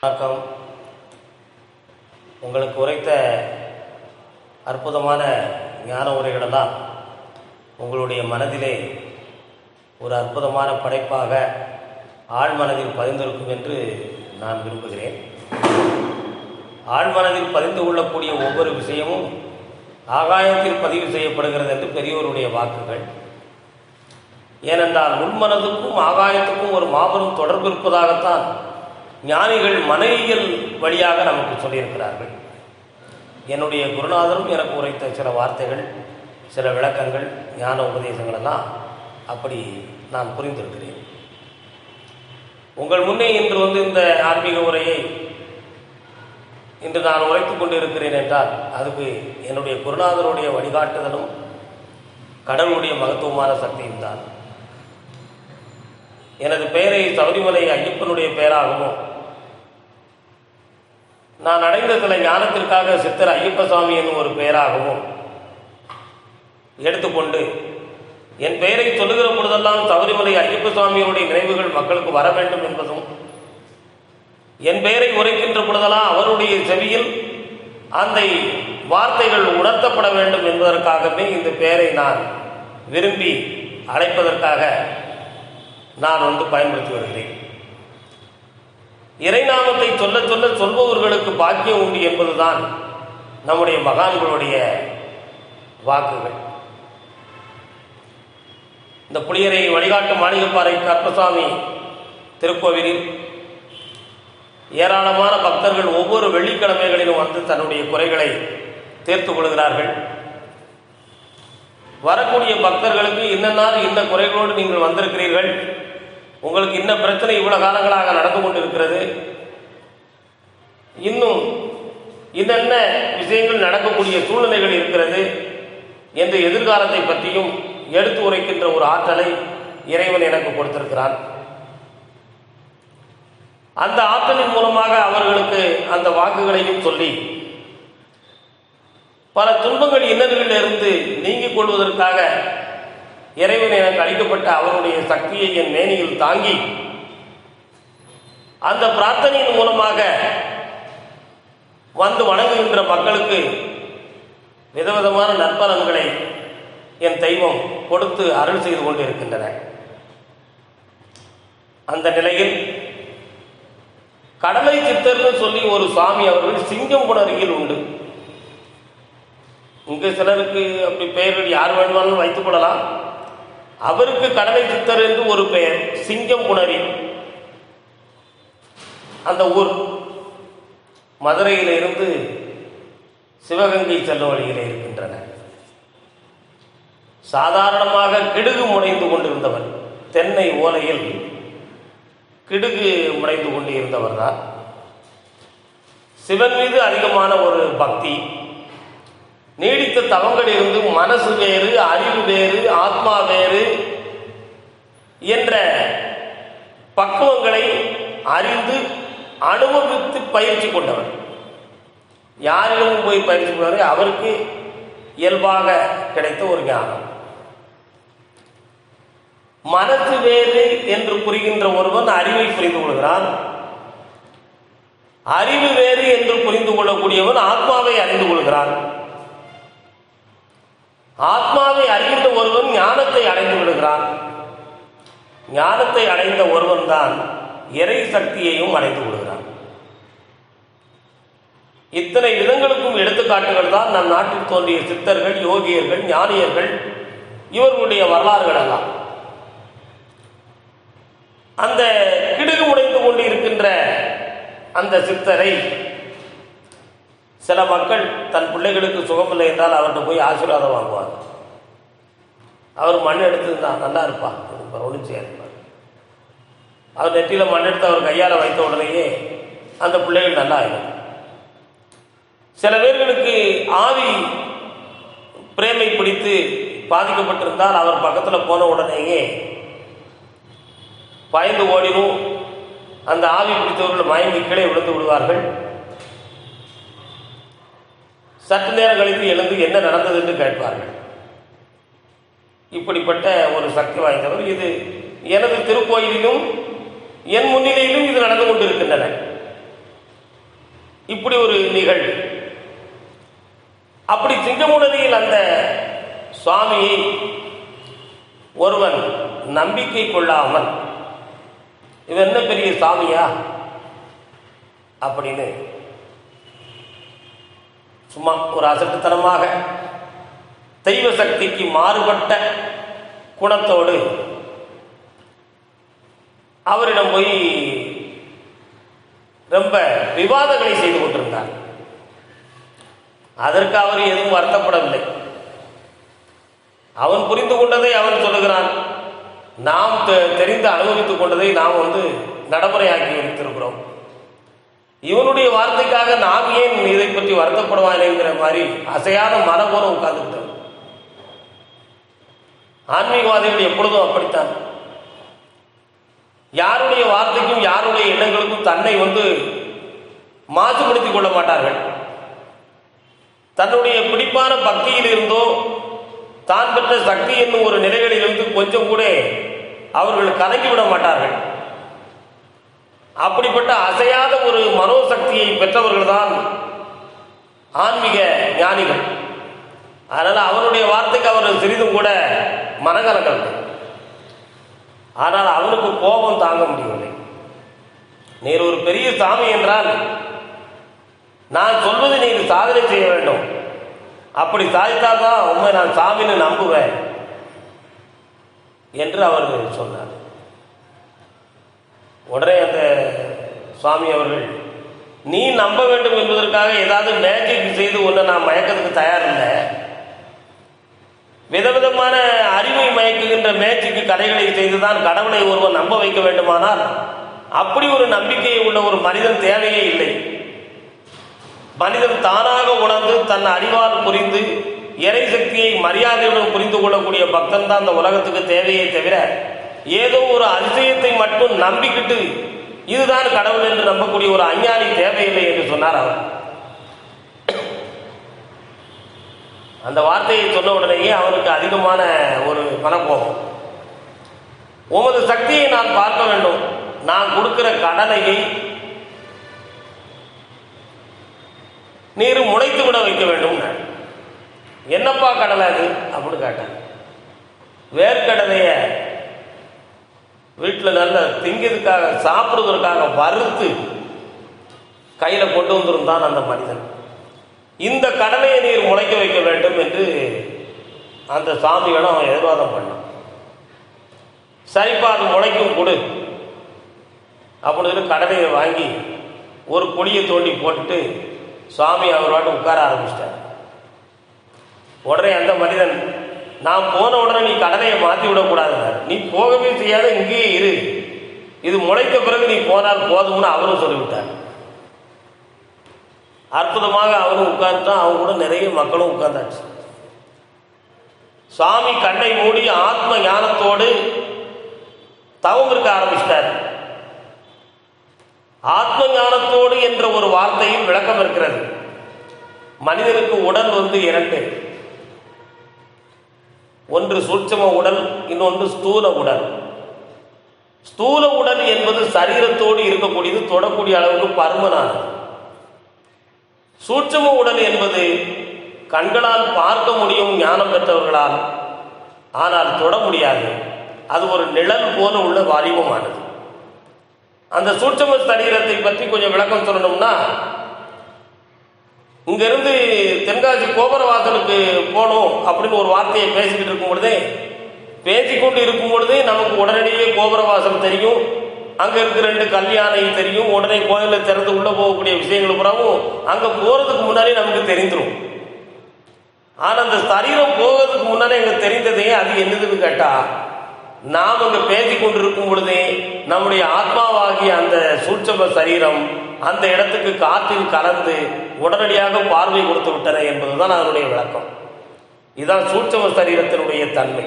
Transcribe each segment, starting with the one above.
வணக்கம். உங்களுக்கு உரைத்த அற்புதமான ஞான உரைகளெல்லாம் உங்களுடைய மனதிலே ஒரு அற்புதமான படைப்பாக ஆழ்மனதில் பதிந்திருக்கும் என்று நான் விரும்புகிறேன். ஆழ்மனதில் பதிந்து கொள்ளக்கூடிய ஒவ்வொரு விஷயமும் ஆகாயத்தில் பதிவு செய்யப்படுகிறது என்று பெரியோருடைய வாக்குகள். ஏனென்றால் உள்மனதுக்கும் ஆகாயத்துக்கும் ஒரு மாபெரும் தொடர்பு இருப்பதாகத்தான் ஞானிகள் மனைவியல் வழியாக நமக்கு சொல்லியிருக்கிறார்கள். என்னுடைய குருநாதரும் எனக்கு உரைத்த சில வார்த்தைகள் சில விளக்கங்கள் ஞான உபதேசங்கள் எல்லாம் அப்படி நான் புரிந்திருக்கிறேன். உங்கள் முன்னே இன்று வந்து இந்த ஆன்மீக உரையை இன்று நான் உழைத்து கொண்டிருக்கிறேன் என்றால் அதுக்கு என்னுடைய குருநாதருடைய வழிகாட்டுதலும் கடவுளுடைய மகத்துவமான சக்தியும் தான். எனது பெயரை சபரிமலை ஐயப்பனுடைய பெயராகவும் நான் அடைந்த சில ஞானத்திற்காக சித்தர் ஐயப்ப சுவாமி என்னும் ஒரு பெயராகவும் எடுத்துக்கொண்டு என் பெயரை சொல்லுகிற பொழுதெல்லாம் சபரிமலை ஐயப்ப சுவாமியினுடைய நினைவுகள் மக்களுக்கு வர வேண்டும் என்பதும் என் பெயரை உரைக்கின்ற பொழுதெல்லாம் அவருடைய செவியில் அந்த வார்த்தைகள் உணர்த்தப்பட வேண்டும் என்பதற்காகவே இந்த பெயரை நான் விரும்பி அழைப்பதற்காக நான் வந்து பயன்படுத்தி வருகிறேன். இறைநாமத்தை சொல்ல சொல்ல சொல்பவர்களுக்கு பாக்கியம் உண்டு என்பதுதான் நம்முடைய மகான்களுடைய வாக்குகள். இந்த புளியரை வழிகாட்டு மாளிகைப்பாறை கற்பசாமி திருக்கோவிலில் ஏராளமான பக்தர்கள் ஒவ்வொரு வெள்ளிக்கிழமைகளிலும் வந்து தன்னுடைய குறைகளை தீர்த்து கொள்கிறார்கள். வரக்கூடிய பக்தர்களுக்கு இன்ன நாள் இந்த குறைகளோடு நீங்கள் வந்திருக்கிறீர்கள். உங்களுக்கு இன்ன பிரச்சனை இவ்வளோ காலங்களாக நடந்து கொண்டிருக்கிறது. இன்னும் என்னென்ன விஷயங்கள் நடக்கக்கூடிய சூழ்நிலைகள் இருக்கிறது என்ற எதிர்காலத்தை பற்றியும் எடுத்து உரைக்கின்ற ஒரு ஆற்றலை இறைவன் எனக்கு கொடுத்திருக்கிறான். அந்த ஆற்றலின் மூலமாக அவர்களுக்கு அந்த வாக்குகளையும் சொல்லி பல துன்பங்கள் இன்னர்களிலிருந்து நீங்கிக் கொள்வதற்காக இறைவன் எனக்கு அளிக்கப்பட்ட அவருடைய சக்தியை என் மேனியில் தாங்கி அந்த பிரார்த்தனையின் மூலமாக வந்து வணங்குகின்ற மக்களுக்கு விதவிதமான நற்பலன்களை என் தெய்வம் கொடுத்து அருள் செய்து கொண்டு இருக்கின்றன அந்த நிலையில் கடலை சித்தர்னு சொல்லி ஒரு சாமி அவர்கள் சிங்கம் புணரியில் உண்டு. இங்கு சிலருக்கு அப்படி பெயர்கள் யார் வேண்டுமானாலும் வைத்துக் கொள்ளலாம். அவருக்கு கடலை சித்தர் என்று ஒரு பெயர் சிங்கம் புணரி அந்த ஊர் மதுரையில் இருந்து சிவகங்கை செல்லும் வழியில் இருக்கின்றன. சாதாரணமாக கிடுகு முனைந்து கொண்டிருந்தவர் தென்னை ஓலையில் கிடுகு முனைந்து கொண்டு இருந்தவர் தான் சிவன் மீது அதிகமான ஒரு பக்தி. நீடித்த தவங்கள் இருந்து மனசு வேறு அறிவு வேறு ஆத்மா வேறு என்ற பக்குவங்களை அறிந்து அனுபவித்து பயிற்சி கொண்டவர். யாரிடமும் போய் பயிற்சி கொண்டவர் அவருக்கு இயல்பாக கிடைத்த ஒரு ஞானம். மனசு வேறு என்று புரிகின்ற ஒருவன் அறிவை புரிந்து கொள்கிறான். அறிவு வேறு என்று புரிந்து கொள்ளக்கூடியவன் ஆத்மாவை அறிந்து கொள்கிறான். ஆத்மாவை அறிகின்ற ஒருவன் ஞானத்தை அடைந்து விடுகிறான். ஞானத்தை அடைந்த ஒருவன் தான் இறை சக்தியையும் அடைந்து விடுகிறான். இத்தனை விதங்களுக்கும் எடுத்துக்காட்டுகள் தான் நம் நாட்டில் தோன்றிய சித்தர்கள் யோகியர்கள் ஞானியர்கள் இவர்களுடைய வரலாறுகள் எல்லாம். அந்த கிடுகு உடைந்து கொண்டு இருக்கின்ற அந்த சித்தரை சில மக்கள் தன் பிள்ளைகளுக்கு சுகமில்லை என்றால் அவர்கிட்ட போய் ஆசீர்வாதம் வாங்குவார். அவர் மண் எடுத்துருந்தான் நல்லா இருப்பார் ஒன்றும் இருப்பார். அவர் நெற்றியில் மண் எடுத்து அவர் கையால் வைத்த உடனேயே அந்த பிள்ளைகள் நல்லா ஆயிடும். சில பேர்களுக்கு ஆவி பிரேமை பிடித்து பாதிக்கப்பட்டிருந்தால் அவர் பக்கத்தில் போன உடனேயே பயந்து ஓடினும் அந்த ஆவி பிடித்தவர்கள் மயங்கி கீழே விழுந்து விடுவார்கள். சற்று நேரம் கழித்து எழுந்து என்ன நடந்தது என்று கேட்பார்கள். இப்படிப்பட்ட ஒரு சக்தி வாய்ந்தவர் இது. எனது திருக்கோயிலிலும் என் முன்னிலையிலும் இது நடந்து கொண்டிருக்கின்றன. இப்படி ஒரு நிகழ்வு. அப்படி சிங்கமுனரியில் அந்த சுவாமியை ஒருவன் நம்பிக்கை கொள்ளாமல் இது என்ன பெரிய சாமியா? அப்படின்னு சும்மா ஒரு அசட்டுத்தனமாக தெய்வ சக்திக்கு மாறுபட்ட குணத்தோடு அவரிடம் போய் ரொம்ப விவாதங்களை செய்து கொண்டிருந்தார். அதற்கு அவர் எதுவும் வருத்தப்படவில்லை. அவன் புரிந்து கொண்டதை அவன் சொல்லுகிறான். நாம் தெ- தெரிந்து அனுபவித்துக் கொண்டதை நாம் வந்து நடைமுறையாக்கி வைத்திருக்கிறோம். இவனுடைய வார்த்தைக்காக நாம் ஏன் இதை பற்றி வருத்தப்படுவானேங்கிற மாதிரி அசையாத மரம் போல உட்கார்ந்துட்டோம் ஆன்மீகவாதிகள் எப்பொழுதும் அப்படித்தான். யாருடைய வார்த்தைக்கும் யாருடைய எண்ணங்களுக்கும் தன்னை வந்து மாசுபடுத்திக் கொள்ள மாட்டார்கள். தன்னுடைய பிடிப்பான பக்தியில் இருந்தோ தான் பெற்ற சக்தி என்னும் ஒரு நிலைகளிலிருந்து கொஞ்சம் கூட அவர்கள் கலங்கிவிட மாட்டார்கள். அப்படிப்பட்ட அசையாத ஒரு மனோசக்தியை பெற்றவர்கள்தான் ஆன்மீக ஞானிகள். அதனால் அவருடைய வார்த்தைக்கு அவர் சிறிதும் கூட மனகலங்கள் ஆனால் அவனுக்கு கோபம் தாங்க முடியவில்லை. நீர் ஒரு பெரிய சாமி என்றால் நான் சொல்வது நீர் சாதனை செய்ய வேண்டும். அப்படி சாதித்தால் தான் உண்மை நான் சாமின்னு நம்புவேன். என்று அவர் சொன்னார். உடனே அந்த சுவாமி அவர்கள் நீ நம்ப வேண்டும் என்பதற்காக ஏதாவது மேஜிக் செய்து ஒன்று நான் மயக்கத்துக்கு தயாரில்லை. விதவிதமான அறிவை மயக்குகின்ற மேஜிக்கு கதைகளை செய்துதான் கடவுளை ஒருவன் நம்ப வைக்க வேண்டுமானால் அப்படி ஒரு நம்பிக்கை உள்ள ஒரு மனிதன் தேவையே இல்லை. மனிதன் தானாக உணர்ந்து தன் அறிவால் புரிந்து இறை சக்தியை மரியாதையுடன் புரிந்து கொள்ளக்கூடிய பக்தன் தான் அந்த உலகத்துக்கு தேவையே தவிர ஏதோ ஒரு அதிசயத்தை மட்டும் நம்பிக்கிட்டு இதுதான் கடவுள் என்று நம்பக்கூடிய ஒரு அஞ்ஞானி தேவையில்லை என்று சொன்னார் அவர். அந்த வார்த்தையை சொன்ன உடனேயே அவனுக்கு அதிகமான ஒரு மனக்கோபம். உமது சக்தியை நான் பார்க்க வேண்டும். நான் கொடுக்கிற கடனையை நீர் முளைத்து விட வைக்க வேண்டும். என்னப்பா கடலை அது? அப்படின்னு கேட்டேன் வேர்க்கடலைய வீட்டில் நல்ல திங்கிறதுக்காக சாப்பிடுவதற்காக வறுத்து கையில் கொண்டு வந்திருந்தான் அந்த மனிதன். இந்த கடலையை நீர் முளைக்க வைக்க வேண்டும் என்று அந்த சாமியோட அவன் எதிர்வாதம் பண்ணான். சரிப்பா அது முளைக்கும் கொடு. அப்படின்னு கடலையை வாங்கி ஒரு கொடியை தோண்டி போட்டுட்டு சுவாமி அவரோட உட்கார ஆரம்பிச்சிட்டார். உடனே அந்த மனிதன் நான் போன உடனே நீ கடனையை மாற்றி விடக்கூடாது நீ போகவே செய்யாத இங்கேயே இரு. இது முளைத்த பிறகு நீ போனால் போதும்னு அவரும் சொல்லிவிட்டார். அற்புதமாக அவரும் உட்கார்ந்துட்டான் அவங்க கூட நிறைய மக்களும் உட்கார்ந்தாச்சு. சுவாமி கண்ணை மூடி ஆத்ம ஞானத்தோடு தவம் இருக்க ஆரம்பிச்சிட்டார். ஆத்ம ஞானத்தோடு என்ற ஒரு வார்த்தையில் விளக்கம் இருக்கிறது. மனிதனுக்கு உடல் வந்து இரண்டு. ஒன்று சூட்சம உடல் இன்னொன்று ஸ்தூல உடல். ஸ்தூல உடல் என்பது சரீரத்தோடு இருக்கக்கூடியது தொடக்கூடிய அளவுக்கு பருமனானது. சூட்சம உடல் என்பது கண்களால் பார்க்க முடியும் ஞானம் பெற்றவர்களால் ஆனால் தொட முடியாது. அது ஒரு நிழல் போல உள்ள வடிவமானது அந்த சூட்சம சரீரத்தை பற்றி கொஞ்சம் விளக்கம் சொல்லணும்னா இங்கிருந்து தென்காசி கோபுரவாசலுக்கு போகணும் அப்படின்னு ஒரு வார்த்தையை பேசிக்கிட்டு இருக்கும் பொழுதே பேசிக்கொண்டு இருக்கும் பொழுதே நமக்கு உடனடியே கோபுரவாசல் தெரியும். அங்கே இருக்க ரெண்டு கல்யாணம் தெரியும். உடனே கோயிலில் திறந்து உள்ளே போகக்கூடிய விஷயங்கள் பூராவும் அங்கே போகிறதுக்கு முன்னாடி நமக்கு தெரிந்துடும் ஆனால் அந்த சரீரம் போகிறதுக்கு முன்னாடி எங்களுக்கு தெரிந்ததே அது என்னதுன்னு கேட்டால் நாம் அங்கே பேசிக் கொண்டிருக்கும் பொழுதே நம்முடைய ஆத்மாவாகிய அந்த சூட்சம சரீரம் அந்த இடத்துக்கு காற்றில் கலந்து உடனடியாக பார்வை கொடுத்து விட்டன என்பதுதான் அதனுடைய விளக்கம். இதுதான் சூட்சம சரீரத்தினுடைய தன்மை.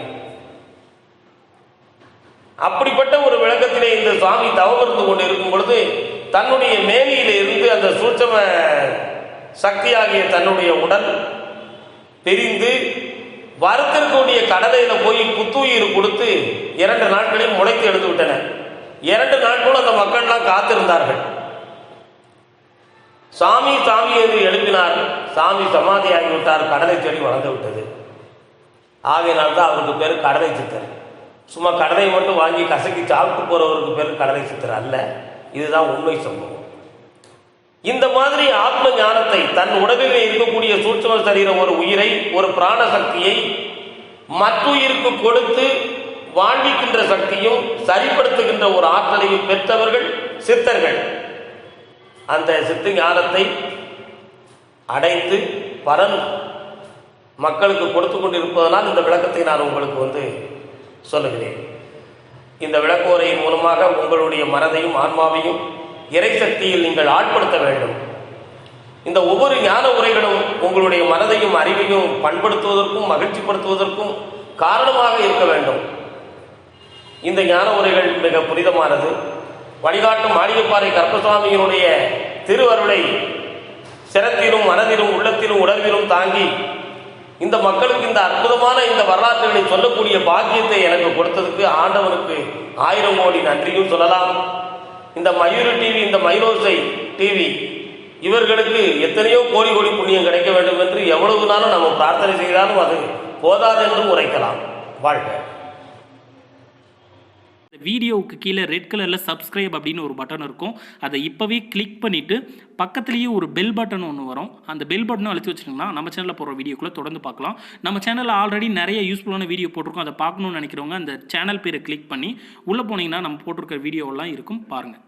அப்படிப்பட்ட ஒரு விளக்கத்திலே இந்த சுவாமி தவமிருந்து கொண்டு இருக்கும் பொழுது தன்னுடைய மேலியில இருந்து அந்த சூட்சம சக்தியாகிய தன்னுடைய உடல் பிரிந்து வறுத்திருக்கக்கூடிய கடலையில போய் புத்துயிர் கொடுத்து இரண்டு நாட்களையும் முளைத்து எடுத்து விட்டன இரண்டு நாட்களும் அந்த மக்கள்லாம் காத்திருந்தார்கள். சாமி சாமி என்று எழுப்பினார். சாமி சமாதியாகிவிட்டார் கடலை செடி வளர்ந்து விட்டது. ஆகையினால் தான் அவருக்கு பேர் கடலை சித்தர். சும்மா கடலை மட்டும் வாங்கி கசக்கி சாப்பிட்டு போறவருக்கு பேர் கடலை சித்தர் அல்ல. இதுதான் உண்மை சம்பவம். இந்த மாதிரி ஆத்ம ஞானத்தை தன் உடலில் இருக்கக்கூடிய சூட்சம சரீர ஒரு உயிரை ஒரு பிராண சக்தியை மற்றுயிருக்கு கொடுத்து வாழ்விக்கின்ற சக்தியும் சரிப்படுத்துகின்ற ஒரு ஆற்றலையும் பெற்றவர்கள் சித்தர்கள். அந்த சித்து ஞானத்தை அடைத்து பரன் மக்களுக்கு கொடுத்து கொண்டிருப்பதனால் இந்த விளக்கத்தை நான் உங்களுக்கு வந்து சொல்லுகிறேன். இந்த விளக்கோரையின் மூலமாக உங்களுடைய மனதையும் ஆன்மாவையும் இறை சக்தியில் நீங்கள் ஆட்படுத்த வேண்டும். இந்த ஒவ்வொரு ஞான உரைகளும் உங்களுடைய மனதையும் அறிவையும் பண்படுத்துவதற்கும் மகிழ்ச்சிப்படுத்துவதற்கும் காரணமாக இருக்க வேண்டும். இந்த ஞான உரைகள் மிக புனிதமானது. வழிகாட்டும் மாளிகைப்பாறை கருப்பசுவாமியினுடைய திருவருளை சிரத்திலும் மனதிலும் உள்ளத்திலும் உணர்விலும் தாங்கி இந்த மக்களுக்கு இந்த அற்புதமான இந்த வரலாற்றுகளை சொல்லக்கூடிய பாக்கியத்தை எனக்கு கொடுத்ததுக்கு ஆண்டவனுக்கு ஆயிரம் கோடி நன்றியும் சொல்லலாம். இந்த மயூர் டிவி இந்த மயிலோசை டிவி இவர்களுக்கு எத்தனையோ கோடி கோடி புண்ணியம் கிடைக்க வேண்டும் என்று எவ்வளவு நாளும் நம்ம பிரார்த்தனை செய்தாலும் அது போதாது என்று உரைக்கலாம். வாழ்க. இந்த வீடியோவுக்கு கீழே ரெட் கலரில் சப்ஸ்கிரைப் அப்படின்னு ஒரு பட்டன் இருக்கும். அதை இப்போவே கிளிக் பண்ணிவிட்டு பக்கத்துலேயே ஒரு பெல் பட்டன் ஒன்று வரும். அந்த பெல் பட்டனும் அழுத்தி வச்சிட்டிங்கன்னா நம்ம சேனலில் போகிற வீடியோக்குள்ளே தொடர்ந்து பார்க்கலாம். நம்ம சேனலில் ஆல்ரெடி நிறைய யூஸ்ஃபுல்லான வீடியோ போட்டிருக்கோம். அதை பார்க்கணும்னு நினைக்கிறவங்க அந்த சேனல் பேரை கிளிக் பண்ணி உள்ளே போனீங்கன்னா நம்ம போட்டிருக்கிற வீடியோவெல்லாம் இருக்கும். பாருங்கள்